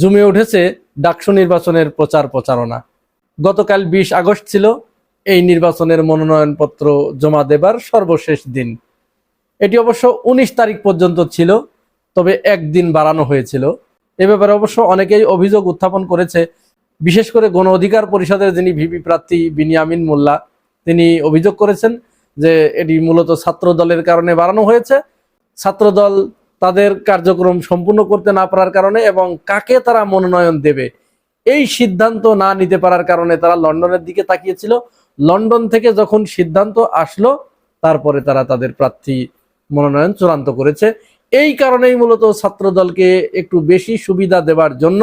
জমে উঠেছে ডাকসু নির্বাচনের প্রচার প্রচারণা। গতকাল বিশ আগস্ট ছিল, এই নির্বাচনের মনোনয়নপত্র জমা দেবার সর্বশেষ দিন। এটি অবশ্য উনিশ তারিখ পর্যন্ত ছিল, তবে একদিন বাড়ানো হয়েছিল। এ ব্যাপারে অবশ্য অনেকেই অভিযোগ উত্থাপন করেছে। বিশেষ করে গণ অধিকার পরিষদের যিনি ভিপি প্রার্থী বিনিয়ামিন মোল্লা, তিনি অভিযোগ করেছেন যে এটি মূলত ছাত্র দলের কারণে বাড়ানো হয়েছে। ছাত্র দল তাদের কার্যক্রম সম্পূর্ণ করতে না পারার কারণে এবং কাকে তারা মনোনয়ন দেবে, এই সিদ্ধান্ত না নিতে পারার কারণে তারা লন্ডনের দিকে তাকিয়েছিল। লন্ডন থেকে যখন সিদ্ধান্ত আসলো, তারপরে তারা তাদের প্রার্থী মনোনয়ন চূড়ান্ত করেছে। এই কারণেই মূলত ছাত্র দলকে একটু বেশি সুবিধা দেওয়ার জন্য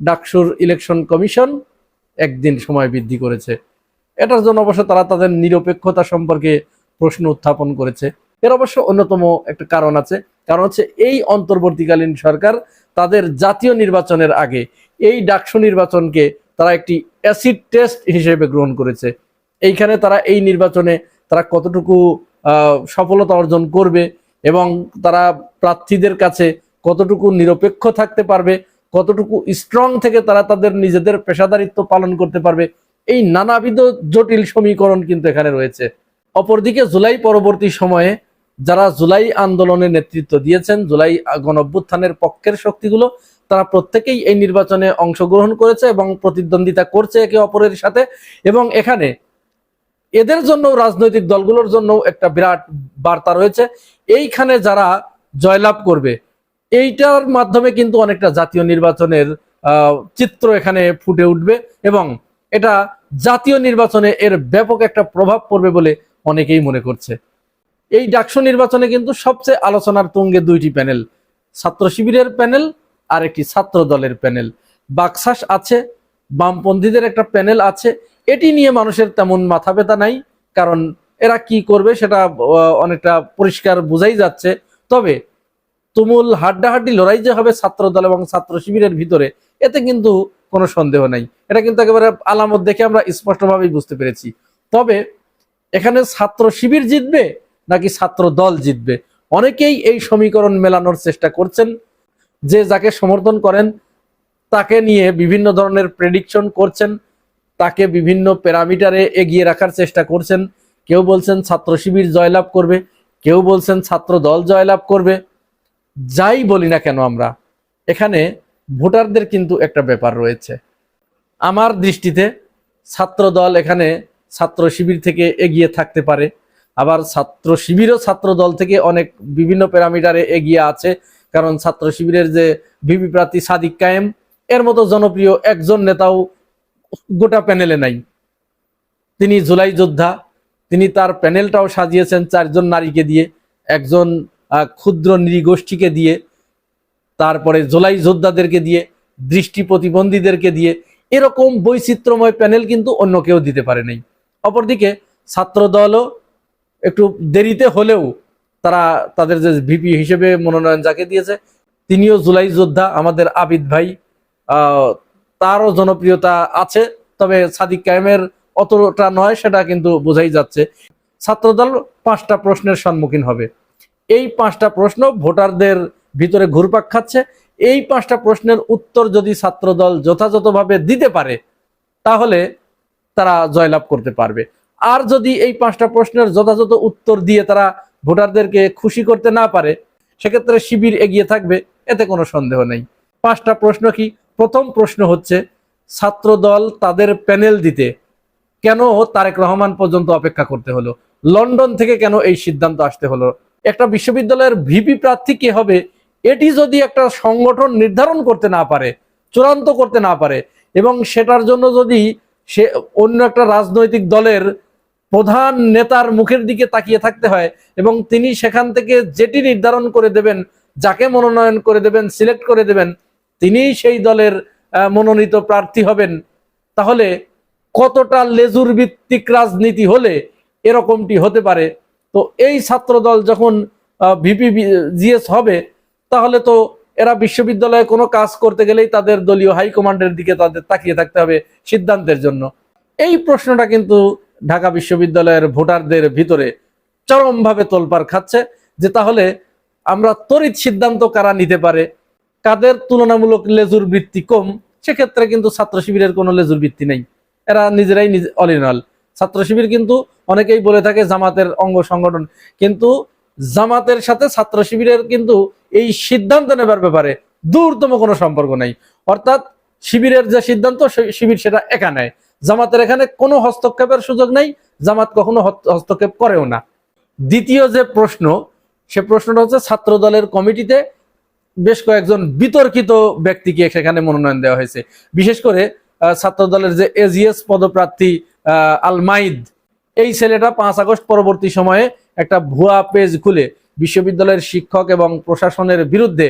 ডাকসুর ইলেকশন কমিশন একদিন সময় বৃদ্ধি করেছে। এটার জন্য অবশ্য তারা তাদের নিরপেক্ষতা সম্পর্কে প্রশ্ন উত্থাপন করেছে। এর অবশ্য অন্যতম একটা কারণ আছে। কারণ হচ্ছে এই অন্তর্বর্তীকালীন সরকার তাদের জাতীয় নির্বাচনের আগে এই ডাকসু নির্বাচনকে তারা একটি অ্যাসিড টেস্ট হিসেবে গ্রহণ করেছে। এইখানে তারা এই নির্বাচনে তারা কতটুকু সফলতা অর্জন করবে এবং তারা প্রার্থীদের কাছে কতটুকু নিরপেক্ষ থাকতে পারবে, কতটুকু স্ট্রং থেকে তারা তাদের নিজেদের পেশাদারিত্ব পালন করতে পারবে, এই নানাবিধ জটিল সমীকরণ কিন্তু এখানে রয়েছে। অপরদিকে জুলাই পরবর্তী সময়ে যারা জুলাই আন্দোলনে নেতৃত্ব দিয়েছেন, জুলাই গণ অভ্যুত্থানের পক্ষের শক্তিগুলো, তারা প্রত্যেকেই এই নির্বাচনে অংশগ্রহণ করেছে এবং প্রতিদ্বন্দ্বিতা করছে একে অপরের সাথে এবং এখানে এদের জন্য রাজনৈতিক দলগুলোর জন্য একটা বিরাট বার্তা রয়েছে। এইখানে যারা জয়লাভ করবে, এইটার মাধ্যমে কিন্তু অনেকটা জাতীয় নির্বাচনের চিত্র এখানে ফুটে উঠবে এবং এটা জাতীয় নির্বাচনে এর ব্যাপক একটা প্রভাব পড়বে বলে অনেকেই মনে করছে। এই ডাকসু নির্বাচনে কিন্তু সবচেয়ে আলোচনার তুঙ্গে দুইটি প্যানেল, ছাত্র শিবিরের প্যানেল আর একটি ছাত্র দলের প্যানেল। বাকশাস আছে, বামপন্থীদের একটা প্যানেল আছে, এটি নিয়ে মানুষের তেমন মাথা ব্যথা নাই, কারণ এরা কি করবে সেটা অনেকটা পরিষ্কার বোঝাই যাচ্ছে। তবে তুমুল হাড্ডাহাড্ডি লড়াই যে হবে ছাত্র দল এবং ছাত্র শিবিরের ভিতরে, এতে কিন্তু কোনো সন্দেহ নাই। এটা কিন্তু একেবারে আলামত দেখে আমরা স্পষ্টভাবেই বুঝতে পেরেছি। তবে এখানে ছাত্র শিবির জিতবে নাকি ছাত্র দল জিতবে? অনেকেই এই সমীকরণ মেলানোর চেষ্টা করছেন। যে যাকে সমর্থন করেন, তাকে নিয়ে বিভিন্ন ধরনের প্রেডিকশন করছেন, তাকে বিভিন্ন প্যারামিটারে এগিয়ে রাখার চেষ্টা করছেন। কেউ বলছেন ছাত্র শিবির জয়লাভ করবে, কেউ বলছেন ছাত্র দল জয়লাভ করবে। যাই বলি না কেন আমরা, এখানে ভোটারদের কিন্তু একটা ব্যাপার রয়েছে। আমার দৃষ্টিতে ছাত্র দল এখানে ছাত্র শিবির থেকে এগিয়ে থাকতে পারে। আবার ছাত্র শিবিরও ছাত্র দল থেকে অনেক বিভিন্ন প্যারামিটারে এগিয়ে আছে। কারণ ছাত্র শিবিরের যে ভিপি প্রার্থী সাদিক কায়েম, এর মতো জনপ্রিয় একজন নেতাও গোটা প্যানেলে নাই। তিনি জুলাই যোদ্ধা, তিনি তার প্যানেলটাও সাজিয়েছেন চারজন নারীকে দিয়ে, একজন ক্ষুদ্র নৃগোষ্ঠীকে দিয়ে, তারপরে জুলাই যোদ্ধাদেরকে দিয়ে, দৃষ্টি প্রতিবন্ধীদেরকে দিয়ে, এরকম বৈচিত্র্যময় প্যানেল কিন্তু অন্য কেউ দিতে পারে নাই। অপরদিকে ছাত্র দলও একটু দেরিতে হলেও তারা তাদের যে ভিপি হিসেবে মনোনয়ন যাকে দিয়েছে, তিনিও জুলাই যোদ্ধা আমাদের আবিদ ভাই। তারও জনপ্রিয়তা আছে, তবে সাদিক কায়েমের অতটা নয়, সেটা কিন্তু বোঝাই যাচ্ছে। ছাত্রদল পাঁচটা প্রশ্নের সম্মুখীন হবে। এই পাঁচটা প্রশ্ন ভোটারদের ভিতরে ঘুরপাক খাচ্ছে। এই পাঁচটা প্রশ্নের উত্তর যদি ছাত্রদল যথাযথভাবে দিতে পারে, তাহলে তারা জয়লাভ করতে পারবে। আর যদি এই পাঁচটা প্রশ্নের যথাযথ উত্তর দিয়ে তারা ভোটারদেরকে খুশি করতে না পারে, সেক্ষেত্রে শিবির এগিয়ে থাকবে, এতে কোনো সন্দেহ নেই। পাঁচটা প্রশ্ন কি? প্রথম প্রশ্ন হচ্ছে ছাত্র দল তাদের প্যানেল দিতে কেন তারেক রহমান পর্যন্ত অপেক্ষা করতে হলো? লন্ডন থেকে কেন এই সিদ্ধান্ত আসতে হলো? একটা বিশ্ববিদ্যালয়ের ভিপি প্রার্থী কে হবে? এটি যদি একটা সংগঠন নির্ধারণ করতে না পারে, চূড়ান্ত করতে না পারে, এবং সেটার জন্য যদি সে অন্য একটা রাজনৈতিক দলের প্রধান নেতার মুখের দিকে তাকিয়ে থাকতে হয় এবং তিনি সেখান থেকে যেটি নির্ধারণ করে দেবেন, যাকে মনোনয়ন করে দেবেন, সিলেক্ট করে দেবেন তিনিই সেই দলের মনোনীত প্রার্থী হবেন। তাহলে কতটা লেজুর ভিত্তিক রাজনীতি হলে এরকমটি হতে পারে? তো এই ছাত্র দল যখন ভিপি জিএস হবে, তাহলে তো এরা বিশ্ববিদ্যালয়ে কোনো কাজ করতে গেলেই তাদের দলীয় হাইকমান্ডের দিকে তাদের তাকিয়ে থাকতে হবে সিদ্ধান্তের জন্য। এই প্রশ্নটা কিন্তু ঢাকা বিশ্ববিদ্যালয়ের ভোটারদের ভিতরে চরমভাবে তোলপাড় খাচ্ছে যে তাহলে আমরা তড়িৎ সিদ্ধান্ত কারা নিতে পারে? কাদের তুলনামূলক লেজুর বৃত্তি কম? সেক্ষেত্রে কিন্তু ছাত্র শিবিরের কোনো লেজুর বৃত্তি নেই। এরা নিজেরাই নিজে অলিনাল ছাত্র শিবির কিন্তু অনেকেই বলে থাকে জামাতের অঙ্গ সংগঠন। কিন্তু জামাতের সাথে ছাত্র শিবিরের কিন্তু এই সিদ্ধান্ত নেবার ব্যাপারে দূরতম কোনো সম্পর্ক নাই। অর্থাৎ শিবিরের যে সিদ্ধান্ত শিবির সেটা একা নেয়। জামাতের এখানে কোনো হস্তক্ষেপের সুযোগ নাই জামাত কখনো হস্তক্ষেপ করেও না। দ্বিতীয় যে প্রশ্ন সে প্রশ্নটা হচ্ছে ছাত্র দলের কমিটিতে বেশ কয়েকজন বিতর্কিত ব্যক্তিকে সেখানে মনোনয়ন দেওয়া হয়েছে। বিশেষ করে ছাত্র দলের যে এজিএস পদপ্রার্থী আহ, আল মাইদ এই ছেলেটা পাঁচ আগস্ট পরবর্তী সময়ে একটা ভুয়া পেজ খুলে বিশ্ববিদ্যালয়ের শিক্ষক এবং প্রশাসনের বিরুদ্ধে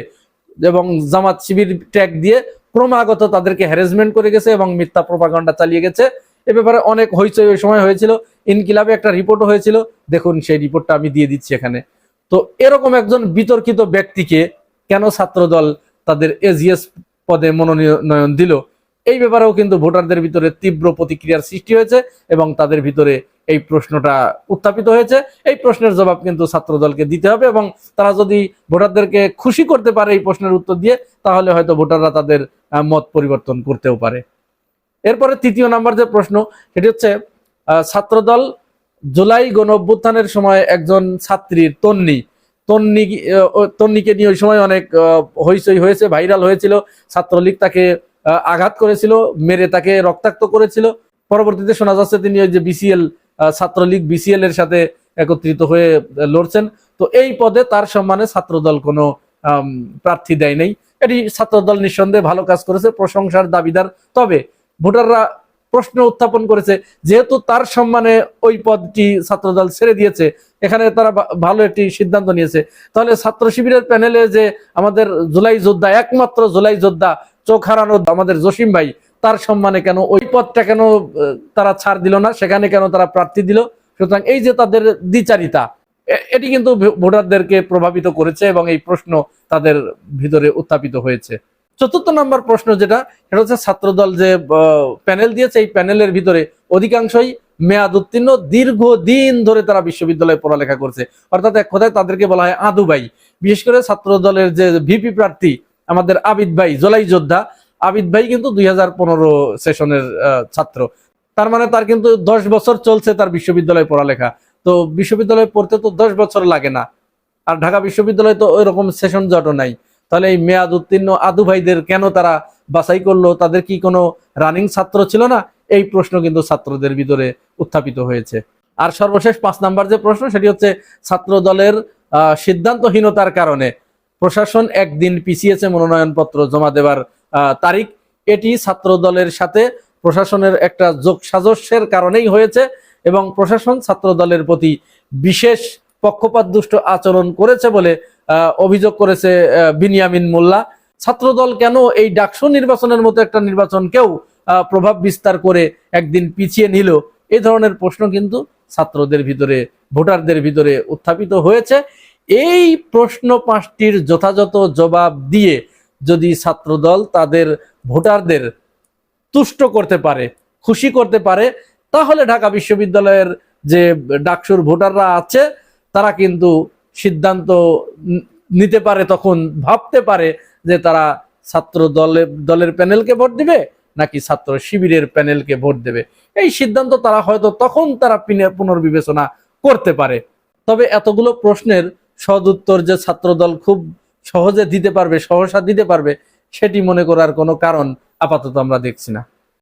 এবং জামাত শিবির ট্যাগ দিয়ে ক্রমাগত তাদেরকে হ্যারাসমেন্ট করে গেছে এবং মিথ্যা প্রপাগান্ডা চালিয়ে গেছে। এ ব্যাপারে অনেক হইচই ওই সময় হয়েছিল। ইনকিলাবে একটা রিপোর্টও হয়েছিল। দেখুন, সেই রিপোর্টটা আমি দিয়ে দিচ্ছি এখানে। তো এরকম একজন বিতর্কিত ব্যক্তিকে কেন ছাত্রদল তাদের এজিএস পদে মনোনয়ন দিল? এই ব্যাপারেও কিন্তু ভোটারদের ভিতরে তীব্র প্রতিক্রিয়ার সৃষ্টি হয়েছে এবং তাদের ভিতরে এই প্রশ্নটা উত্থাপিত হয়েছে। এই প্রশ্নের জবাব কিন্তু ছাত্রদলকে দিতে হবে এবং তারা যদি ভোটারদেরকে খুশি করতে পারে এই প্রশ্নের উত্তর দিয়ে, তাহলে হয়তো ভোটাররা তাদের মত পরিবর্তন করতেও পারে। এরপরে তৃতীয় নাম্বার যে প্রশ্ন, সেটি হচ্ছে ছাত্রদল জুলাই গণ অভ্যুত্থানের সময় একজন ছাত্রীর তন্নি তন্নি তন্নিকে নিয়ে ওই সময় অনেক হইচই হয়েছে, ভাইরাল হয়েছিল। ছাত্রলীগ তাকে আঘাত করেছিল, মেরে তাকে রক্তাক্ত করেছিল। পরবর্তীতে শোনা যাচ্ছে তিনি ওই যে বিসিএল ছাত্রলীগ বিসিএল এর সাথে একত্রিত হয়ে লড়ছেন। তো এই পদে তার সম্মানে ছাত্রদল কোনো প্রার্থী দেয় নাই। এটি ছাত্রদল নিঃসন্দেহে ভালো কাজ করেছে, প্রশংসার দাবিদার। তবে ভোটাররা প্রশ্ন উত্থাপন করেছে, যেহেতু তার সম্মানে ওই পদটি ছাত্রদল ছেড়ে দিয়েছে, এখানে তারা ভালো একটি সিদ্ধান্ত নিয়েছে। তাহলে ছাত্র শিবিরের প্যানেলে যে আমাদের জুলাই যোদ্ধা, একমাত্র জুলাই যোদ্ধা চোখ হারানো আমাদের জসিম ভাই, তার সম্মানে কেন ওই পদটা কেন তারা ছাড় দিল না, সেখানে কেন তারা প্রার্থী দিল? সুতরাং এই যে তাদের দ্বিচারিতা এটি কিন্তু ভোটারদেরকে প্রভাবিত করেছে এবং এই প্রশ্ন তাদের ভিতরে উত্থাপিত হয়েছে। চতুর্থ নম্বর প্রশ্ন যেটা, সেটা হচ্ছে ছাত্রদল যে প্যানেল দিয়েছে, এই প্যানেলের ভিতরে অধিকাংশই মেয়াদ উত্তীর্ণ, দীর্ঘদিন ধরে তারা বিশ্ববিদ্যালয়ে পড়ালেখা করছে। অর্থাৎ এক কথায় তাদেরকে বলা হয় আদু ভাই বিশেষ করে ছাত্র দলের যে ভিপি প্রার্থী, আমাদের আবিদ ভাই, জোলাই যোদ্ধা, আবিদ ভাই কিন্তু দুই হাজার পনেরো সেশনের ছাত্র। তার মানে তার কিন্তু দশ বছর চলছে তার বিশ্ববিদ্যালয়ে পড়ালেখা। তো বিশ্ববিদ্যালয়ে পড়তে তো দশ বছর লাগে না। আর ঢাকা বিশ্ববিদ্যালয়ে তো ওই রকম সেশন জটও নাই। তাহলে এই মেয়াদ উত্তীর্ণ আদু ভাইদের কেন তারা বাছাই করল? তাদের কি কোনো রানিং ছাত্র ছিল না? এই প্রশ্ন কিন্তু ছাত্রদের ভিতরে উত্থাপিত হয়েছে। আর সর্বশেষ পাঁচ নাম্বার যে প্রশ্ন সেটি হচ্ছে ছাত্র দলের সিদ্ধান্তহীনতার কারণে প্রশাসন একদিন পিছিয়েছে মনোনয়নপত্র জমা আহ, তারিখ। এটি ছাত্র দলের সাথে প্রশাসনের একটা যোগ সাজস্যের কারণেই হয়েছে। এবং প্রশাসন ছাত্র দলের প্রতি বিশেষ পক্ষপাতদুষ্ট আচরণ করেছে বলে অভিযোগ করেছে বিনিয়ামিন মোল্লা। ছাত্রদল কেন এই ডাকসু নির্বাচনের মতো একটা নির্বাচনকেও প্রভাব বিস্তার করে একদিন পিছিয়ে নিল? এই ধরনের প্রশ্ন কিন্তু ছাত্রদের ভিতরে, ভোটারদের ভিতরে উত্থাপিত হয়েছে। এই প্রশ্ন পাঁচটির যথাযথ জবাব দিয়ে যদি ছাত্রদল তাদের ভোটারদের তুষ্ট করতে পারে, খুশি করতে পারে তাহলে ঢাকা বিশ্ববিদ্যালয়ের যে ডাকসুর ভোটাররা আছে, তারা কিন্তু সিদ্ধান্ত নিতে পারে, তখন ভাবতে পারে যে তারা ছাত্র দলের দলের প্যানেলকে ভোট দিবে নাকি ছাত্র শিবিরের প্যানেলকে ভোট দেবে। এই সিদ্ধান্ত তারা হয়তো তখন তারা পিনে- পুনর্বিবেচনা করতে পারে। তবে এতগুলো প্রশ্নের সদুত্তর যে ছাত্রদল খুব সহজে দিতে পারবে, সহসা দিতে পারবে, সেটি মনে করার কোনো কারণ আপাতত আমরা দেখছি না।